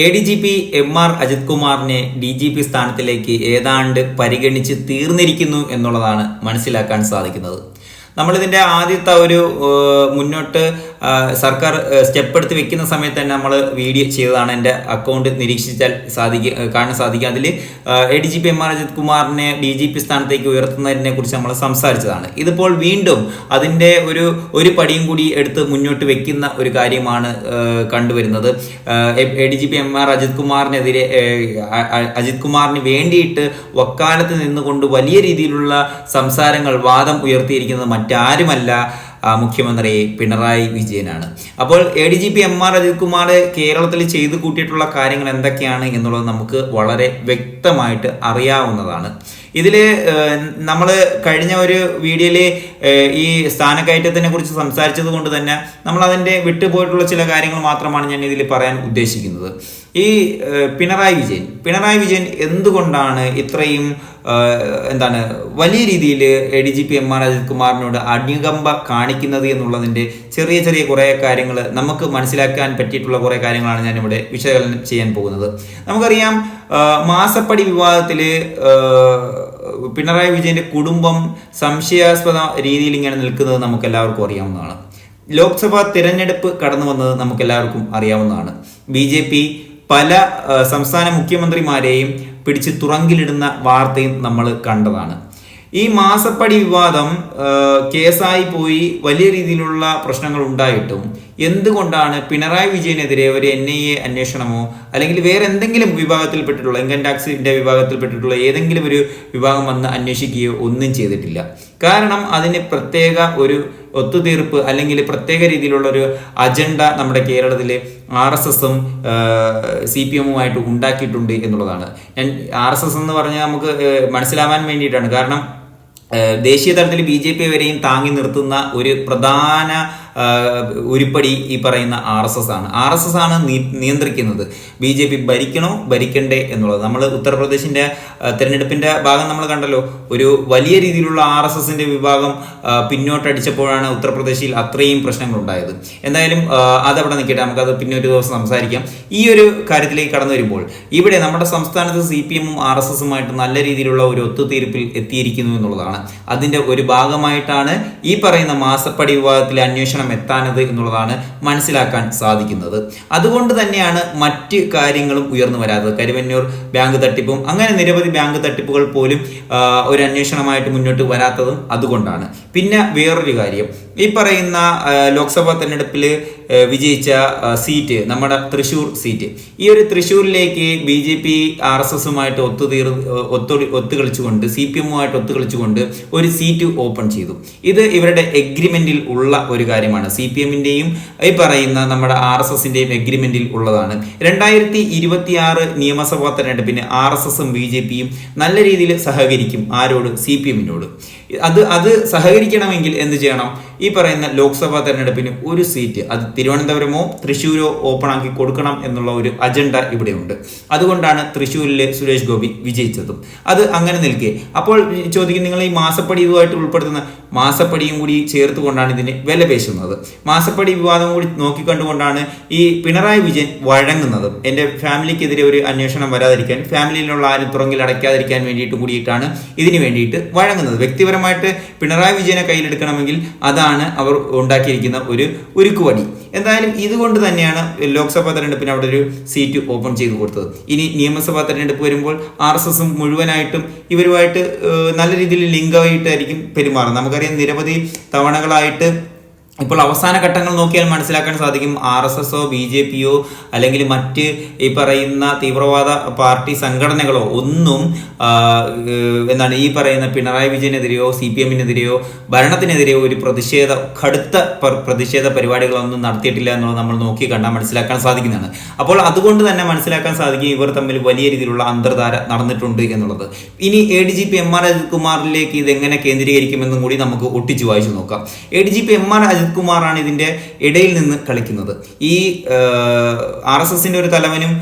A D G P M R Ajith കുമാറിനെ D G P സ്ഥാനത്തിലേക്ക് ഏതാണ്ട് പരിഗണിച്ച് തീർന്നിരിക്കുന്നു എന്നുള്ളതാണ് മനസ്സിലാക്കാൻ സാധിക്കുന്നത്. നമ്മളിതിന്റെ ആദ്യത്തെ ഒരു മുന്നോട്ട് സർക്കാർ സ്റ്റെപ്പ് എടുത്ത് വെക്കുന്ന സമയത്ത് തന്നെ നമ്മൾ വീഡിയോ ചെയ്തതാണ് എന്റെ അക്കൗണ്ട് നിരീക്ഷിച്ചാൽ സാധിക്കുക കാണാൻ സാധിക്കും. അതിൽ A D G P M R Ajith കുമാറിനെ ഡി ജി പി സ്ഥാനത്തേക്ക് ഉയർത്തുന്നതിനെ കുറിച്ച് നമ്മൾ സംസാരിച്ചതാണ്. ഇതിപ്പോൾ വീണ്ടും അതിന്റെ ഒരു ഒരു പടിയും കൂടി എടുത്ത് മുന്നോട്ട് വെക്കുന്ന ഒരു കാര്യമാണ് കണ്ടുവരുന്നത്. A D G P M R Ajith കുമാറിനെതിരെ Ajith കുമാറിന് വേണ്ടിയിട്ട് വക്കാലത്ത് നിന്നുകൊണ്ട് വലിയ രീതിയിലുള്ള സംസാരങ്ങൾ വാദം ഉയർത്തിയിരിക്കുന്നത് മറ്റാരുമല്ല. മുഖ്യമന്ത്രി പിണറായി വിജയനാണ്. അപ്പോൾ A D G P M R Ajithkumar കേരളത്തിൽ ചെയ്തു കൂട്ടിയിട്ടുള്ള കാര്യങ്ങൾ എന്തൊക്കെയാണ് എന്നുള്ളത് നമുക്ക് വളരെ വ്യക്തമായിട്ട് അറിയാവുന്നതാണ്. ഇതിൽ നമ്മൾ കഴിഞ്ഞ ഒരു വീഡിയോയിൽ ഈ സ്ഥാനക്കയറ്റത്തിനെ കുറിച്ച് സംസാരിച്ചത് കൊണ്ട് തന്നെ നമ്മൾ അതിന്റെ വിട്ടുപോയിട്ടുള്ള ചില കാര്യങ്ങൾ മാത്രമാണ് ഞാൻ ഇതിൽ പറയാൻ ഉദ്ദേശിക്കുന്നത്. ഈ പിണറായി വിജയൻ. പിണറായി വിജയൻ എന്തുകൊണ്ടാണ് ഇത്രയും എന്താണ് വലിയ രീതിയിൽ A D G P M R Ajith കുമാറിനോട് അനുകമ്പ കാണിക്കുന്നത് എന്നുള്ളതിന്റെ ചെറിയ ചെറിയ കുറേ കാര്യങ്ങൾ നമുക്ക് മനസ്സിലാക്കാൻ പറ്റിയിട്ടുള്ള കുറേ കാര്യങ്ങളാണ് ഞാനിവിടെ വിശകലനം ചെയ്യാൻ പോകുന്നത്. നമുക്കറിയാം മാസപ്പടി വിവാദത്തിൽ പിണറായി വിജയന്റെ കുടുംബം സംശയാസ്പദ രീതിയിൽ ഇങ്ങനെ നിൽക്കുന്നത് നമുക്ക് എല്ലാവർക്കും അറിയാവുന്നതാണ്. ലോക്സഭാ തിരഞ്ഞെടുപ്പ് കടന്നു വന്നത് നമുക്ക് എല്ലാവർക്കും അറിയാവുന്നതാണ്. ബി ജെ പി പല സംസ്ഥാന മുഖ്യമന്ത്രിമാരെയും പിടിച്ച് തുറങ്കിലിടുന്ന വാർത്തയും നമ്മൾ കണ്ടതാണ്. ഈ മാസപ്പടി വിവാദം കേസായി പോയി വലിയ രീതിയിലുള്ള പ്രശ്നങ്ങൾ ഉണ്ടായിട്ടും എന്തുകൊണ്ടാണ് പിണറായി വിജയനെതിരെ ഒരു എൻ ഐ എ അന്വേഷണമോ അല്ലെങ്കിൽ വേറെ എന്തെങ്കിലും വിഭാഗത്തിൽപ്പെട്ടിട്ടുള്ള ഇൻകം ടാക്സിന്റെ വിഭാഗത്തിൽപ്പെട്ടിട്ടുള്ള ഏതെങ്കിലും ഒരു വിഭാഗം വന്ന് അന്വേഷിക്കുകയോ ഒന്നും ചെയ്തിട്ടില്ല. കാരണം അതിന് പ്രത്യേക ഒരു ഒത്തുതീർപ്പ് അല്ലെങ്കിൽ പ്രത്യേക രീതിയിലുള്ള ഒരു അജണ്ട നമ്മുടെ കേരളത്തിലെ ആർ എസ് എസും സി പി എമ്മുമായിട്ട് ഉണ്ടാക്കിയിട്ടുണ്ട് എന്നുള്ളതാണ്. ഞാൻ ആർ എസ് എസ് എന്ന് പറഞ്ഞാൽ നമുക്ക് മനസ്സിലാവാൻ വേണ്ടിയിട്ടാണ്. കാരണം ദേശീയ തലത്തിൽ ബി ജെ പി വരെയും താങ്ങി നിർത്തുന്ന ഒരു പ്രധാന ഉരുപ്പടി ഈ പറയുന്ന ആർ എസ് എസ് ആണ്. ആർ എസ് എസ് ആണ് നിയന്ത്രിക്കുന്നത്. ബി ജെ പി ഭരിക്കണോ? ഭരിക്കണ്ടേ എന്നുള്ളത്. നമ്മൾ ഉത്തർപ്രദേശിന്റെ തിരഞ്ഞെടുപ്പിന്റെ ഭാഗം നമ്മൾ കണ്ടല്ലോ. ഒരു വലിയ രീതിയിലുള്ള ആർ എസ് എസിന്റെ വിഭാഗം പിന്നോട്ടടിച്ചപ്പോഴാണ് ഉത്തർപ്രദേശിൽ അത്രയും പ്രശ്നങ്ങൾ ഉണ്ടായത് എന്തായാലും അതവിടെ നിൽക്കട്ടെ. നമുക്കത് പിന്നെ ഒരു ദിവസം സംസാരിക്കാം. ഈ ഒരു കാര്യത്തിലേക്ക് കടന്നു വരുമ്പോൾ ഇവിടെ നമ്മുടെ സംസ്ഥാനത്ത് സി പി എമ്മും ആർ എസ് എസുമായിട്ട് നല്ല രീതിയിലുള്ള ഒരു ഒത്തുതീർപ്പിൽ എത്തിയിരിക്കുന്നു എന്നുള്ളതാണ്. അതിന്റെ ഒരു ഭാഗമായിട്ടാണ് ഈ പറയുന്ന മാസപ്പടി വിഭാഗത്തിലെ അന്വേഷണം എത്താനത് എന്നുള്ളതാണ് മനസ്സിലാക്കാൻ സാധിക്കുന്നത്. അതുകൊണ്ട് തന്നെയാണ് മറ്റ് കാര്യങ്ങളും ഉയർന്നു വരാത്തത്. കരുവന്നൂർ ബാങ്ക് തട്ടിപ്പും അങ്ങനെ നിരവധി ബാങ്ക് തട്ടിപ്പുകൾ പോലും ഒരു അന്വേഷണമായിട്ട് മുന്നോട്ട് വരാത്തതും അതുകൊണ്ടാണ്. പിന്നെ വേറൊരു കാര്യം ഈ പറയുന്ന ലോക്സഭാ തെരഞ്ഞെടുപ്പിൽ വിജയിച്ച സീറ്റ് നമ്മുടെ തൃശ്ശൂർ സീറ്റ്. ഈ ഒരു തൃശ്ശൂരിലേക്ക് B J P R S എസുമായിട്ട് ഒത്തുതീർ ഒത്തു ഒത്തുകളിച്ചുകൊണ്ട് സി പി എമ്മുമായിട്ട് ഒത്തുകളിച്ചുകൊണ്ട് ഒരു സീറ്റ് ഓപ്പൺ ചെയ്തു. ഇത് ഇവരുടെ എഗ്രിമെന്റിൽ ഉള്ള ഒരു കാര്യമാണ്. സി പി എമ്മിന്റെയും ഈ പറയുന്ന നമ്മുടെ ആർ എസ് എസിന്റെയും എഗ്രിമെന്റിൽ ഉള്ളതാണ്. രണ്ടായിരത്തി ഇരുപത്തി ആറ് നിയമസഭാ തെരഞ്ഞെടുപ്പിന് ആർ എസ് എസും ബി ജെ പിയും നല്ല രീതിയിൽ സഹകരിക്കും ആരോട്? സി പി എമ്മിനോട്. അത് അത് സഹകരിക്കണമെങ്കിൽ എന്ത് ചെയ്യണം? ഈ പറയുന്ന ലോക്സഭാ തെരഞ്ഞെടുപ്പിന് ഒരു സീറ്റ് അത് തിരുവനന്തപുരമോ തൃശ്ശൂരോ ഓപ്പൺ ആക്കി കൊടുക്കണം എന്നുള്ള ഒരു അജണ്ട ഇവിടെയുണ്ട്. അതുകൊണ്ടാണ് തൃശ്ശൂരിലെ സുരേഷ് ഗോപി വിജയിച്ചതും. അത് അങ്ങനെ നിൽക്കെ. അപ്പോൾ ചോദിക്കും നിങ്ങൾ ഈ മാസപ്പടി ഇതുമായിട്ട് ഉൾപ്പെടുത്തുന്ന മാസപ്പടിയും കൂടി ചേർത്തുകൊണ്ടാണ് ഇതിന് വില പേശുന്നത്. മാസപ്പടി വിവാദം കൂടി നോക്കിക്കണ്ടുകൊണ്ടാണ് ഈ പിണറായി വിജയൻ വഴങ്ങുന്നത്. എന്റെ ഫാമിലിക്കെതിരെ ഒരു അന്വേഷണം വരാതിരിക്കാൻ ഫാമിലിയിലുള്ള ആരും തുറങ്കിൽ അടയ്ക്കാതിരിക്കാൻ വേണ്ടിയിട്ട് കൂടിയിട്ടാണ് ഇതിന് വേണ്ടിയിട്ട് വഴങ്ങുന്നത്. വ്യക്തിപരമായിട്ട് പിണറായി വിജയനെ കയ്യിലെടുക്കണമെങ്കിൽ അതാണ് അവർ ഉണ്ടാക്കിയിരിക്കുന്ന ഒരു ഉരുക്കുവടി എന്തായാലും ഇതുകൊണ്ട് തന്നെയാണ് ലോക്സഭാ തെരഞ്ഞെടുപ്പിന് അവിടെ ഒരു സീറ്റ് ഓപ്പൺ ചെയ്തു കൊടുത്തത്. ഇനി നിയമസഭാ തെരഞ്ഞെടുപ്പ് വരുമ്പോൾ ആർ എസ് എസും മുഴുവനായിട്ടും ഇവരുമായിട്ട് നല്ല രീതിയിൽ ലിങ്കായിട്ടായിരിക്കും പെരുമാറുന്നത്. നമുക്കറിയാം നിരവധി തവണകളായിട്ട് ഇപ്പോൾ അവസാന ഘട്ടങ്ങൾ നോക്കിയാൽ മനസ്സിലാക്കാൻ സാധിക്കും ആർ എസ് എസോ ബി ജെ പിയോ അല്ലെങ്കിൽ മറ്റ് ഈ പറയുന്ന തീവ്രവാദ പാർട്ടി സംഘടനകളോ ഒന്നും എന്താണ് ഈ പറയുന്ന പിണറായി വിജയനെതിരെയോ സി പി എമ്മിനെതിരെയോ ഭരണത്തിനെതിരെയോ ഒരു പ്രതിഷേധ കടുത്ത പ്രതിഷേധ പരിപാടികളൊന്നും നടത്തിയിട്ടില്ല എന്നുള്ളത് നമ്മൾ നോക്കി കണ്ടാൽ മനസ്സിലാക്കാൻ സാധിക്കുന്നതാണ്. അപ്പോൾ അതുകൊണ്ട് തന്നെ മനസ്സിലാക്കാൻ സാധിക്കും ഇവർ തമ്മിൽ വലിയ രീതിയിലുള്ള അന്തർധാര നടന്നിട്ടുണ്ട് എന്നുള്ളത്. ഇനി A D G P M R Ajith കുമാറിലേക്ക് ഇത് എങ്ങനെ കേന്ദ്രീകരിക്കുമെന്നും കൂടി നമുക്ക് ഒട്ടിച്ചു വായിച്ചു നോക്കാം. A D G P M R Ajith Ajith കുമാറാണ് ഇതിന്റെ ഇടയിൽ നിന്ന് കളിക്കുന്നത്. ഈ ആർ എസ് എസിന്റെ ഒരു തലവനും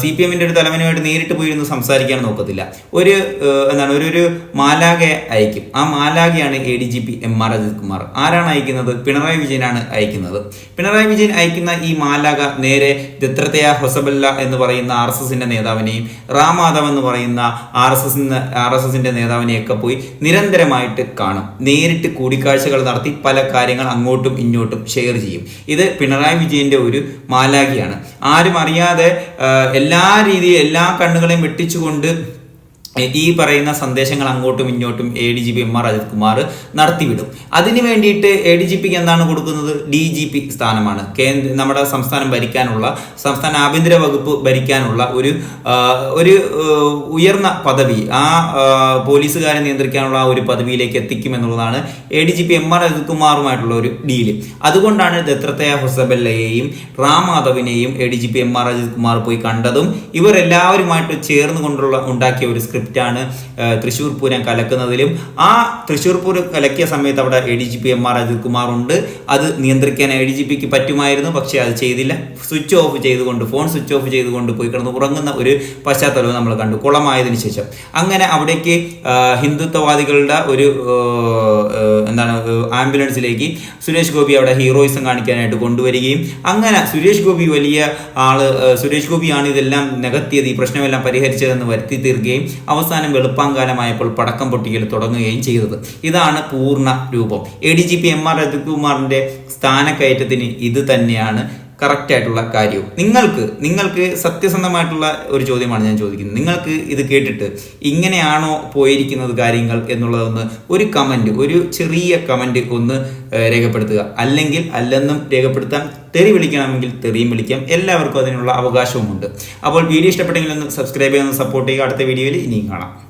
സി പി എമ്മിന്റെ ഒരു തലവനുമായിട്ട് നേരിട്ട് പോയിരുന്ന് സംസാരിക്കാൻ നോക്കത്തില്ല. ഒരു എന്താണ് ഒരു ഒരു മാലാകയെ അയക്കും. ആ മാലാകയാണ് A D G P M R Ajith Kumar ആരാണ് അയക്കുന്നത്? പിണറായി വിജയനാണ് അയക്കുന്നത്. പിണറായി വിജയൻ അയക്കുന്ന ഈ മാലാക നേരെ ദത്രതയ ഹൊസബല്ല എന്ന് പറയുന്ന ആർ എസ് എസിന്റെ നേതാവിനെയും റാമാധവ് എന്ന് പറയുന്ന R S S R S എസിന്റെ നേതാവിനെയൊക്കെ പോയി നിരന്തരമായിട്ട് കാണും. നേരിട്ട് കൂടിക്കാഴ്ചകൾ നടത്തി പല കാര്യങ്ങൾ അങ്ങോട്ടും ഇങ്ങോട്ടും ഷെയർ ചെയ്യും. ഇത് പിണറായി വിജയന്റെ ഒരു മാലാഖിയാണ്. ആരും അറിയാതെ എല്ലാ രീതിയിൽ എല്ലാ കണ്ണുകളെയും വെട്ടിച്ചുകൊണ്ട് ഈ പറയുന്ന സന്ദേശങ്ങൾ അങ്ങോട്ടും ഇങ്ങോട്ടും A D G P M R Ajith Kumar നടത്തിവിടും. അതിന് വേണ്ടിയിട്ട് എ ഡി ജി പിക്ക് എന്താണ് കൊടുക്കുന്നത്? ഡി ജി പി സ്ഥാനമാണ്. കേന്ദ്ര നമ്മുടെ സംസ്ഥാനം ഭരിക്കാനുള്ള സംസ്ഥാന ആഭ്യന്തര വകുപ്പ് ഭരിക്കാനുള്ള ഒരു ഒരു ഉയർന്ന പദവി ആ പോലീസുകാരെ നിയന്ത്രിക്കാനുള്ള ആ ഒരു പദവിയിലേക്ക് എത്തിക്കുമെന്നുള്ളതാണ് A D G P M R Ajith കുമാറുമായിട്ടുള്ള ഒരു ഡീൽ. അതുകൊണ്ടാണ് ദത്രത്തയ ഹൊസബല്ലയെയും Ram മാധവിനെയും A D G P M R Ajith Kumar പോയി കണ്ടതും ഇവരെല്ലാവരുമായിട്ട് എല്ലാവരുമായിട്ട് ചേർന്ന് കൊണ്ടുള്ള ഉണ്ടാക്കിയ ഒരു സ്ക്രിപ്റ്റാണ് തൃശ്ശൂർ പൂരം കലക്കുന്നതിലും. ആ തൃശ്ശൂർ പൂരം കലക്കിയ സമയത്ത് അവിടെ A D G P M R Ajith Kumar ഉണ്ട്. അത് നിയന്ത്രിക്കാൻ എ ഡി ജി പിക്ക് പറ്റുമായിരുന്നു പക്ഷേ അത് ചെയ്തില്ല. സ്വിച്ച് ഓഫ് ചെയ്തുകൊണ്ട് ഫോൺ സ്വിച്ച് ഓഫ് ചെയ്തുകൊണ്ട് പോയി കിടന്ന് ഉറങ്ങുന്ന ഒരു പശ്ചാത്തലവും നമ്മൾ കണ്ടു. കുളമായതിനു ശേഷം. അങ്ങനെ അവിടേക്ക് ഹിന്ദുത്വവാദികളുടെ ഒരു എന്താണ് ആംബുലൻസിലേക്ക് സുരേഷ് ഗോപി അവിടെ ഹീറോയിസം കാണിക്കാനായിട്ട് കൊണ്ടുവരികയും. അങ്ങനെ സുരേഷ് ഗോപി വലിയ ആൾ സുരേഷ് ഗോപിയാണ് ഇതെല്ലാം നികത്തിയത് ഈ പ്രശ്നമെല്ലാം പരിഹരിച്ചതെന്ന് വരുത്തി തീർക്കുകയും അവസാനം വെളുപ്പാങ്കാലമായപ്പോൾ പടക്കം പൊട്ടിക്കൽ തുടങ്ങുകയും ചെയ്തത്. ഇതാണ് പൂർണ രൂപം. A D G P M R രജികുമാറിന്റെ സ്ഥാനക്കയറ്റത്തിന് ഇത് തന്നെയാണ് കറക്റ്റ് ആയിട്ടുള്ള കാര്യവും. നിങ്ങൾക്ക് നിങ്ങൾക്ക് സത്യസന്ധമായിട്ടുള്ള ഒരു ചോദ്യമാണ് ഞാൻ ചോദിക്കുന്നത്. നിങ്ങൾക്ക് ഇത് കേട്ടിട്ട് ഇങ്ങനെയാണോ പോയിരിക്കുന്നത് കാര്യങ്ങൾ എന്നുള്ളതൊന്ന് ഒരു കമന്റ് ഒരു ചെറിയ കമന്റ് ഒന്ന് രേഖപ്പെടുത്തുക. അല്ലെങ്കിൽ അല്ലെന്നും രേഖപ്പെടുത്താൻ തെറി വിളിക്കണമെങ്കിൽ തെറിയും വിളിക്കാം. എല്ലാവർക്കും അതിനുള്ള അവകാശവുമുണ്ട്. അപ്പോൾ വീഡിയോ ഇഷ്ടപ്പെട്ടെങ്കിൽ ഒന്ന് സബ്സ്ക്രൈബ് ചെയ്യാൻ സപ്പോർട്ട് ചെയ്യുക. അടുത്ത വീഡിയോയിൽ ഇനിയും കാണാം.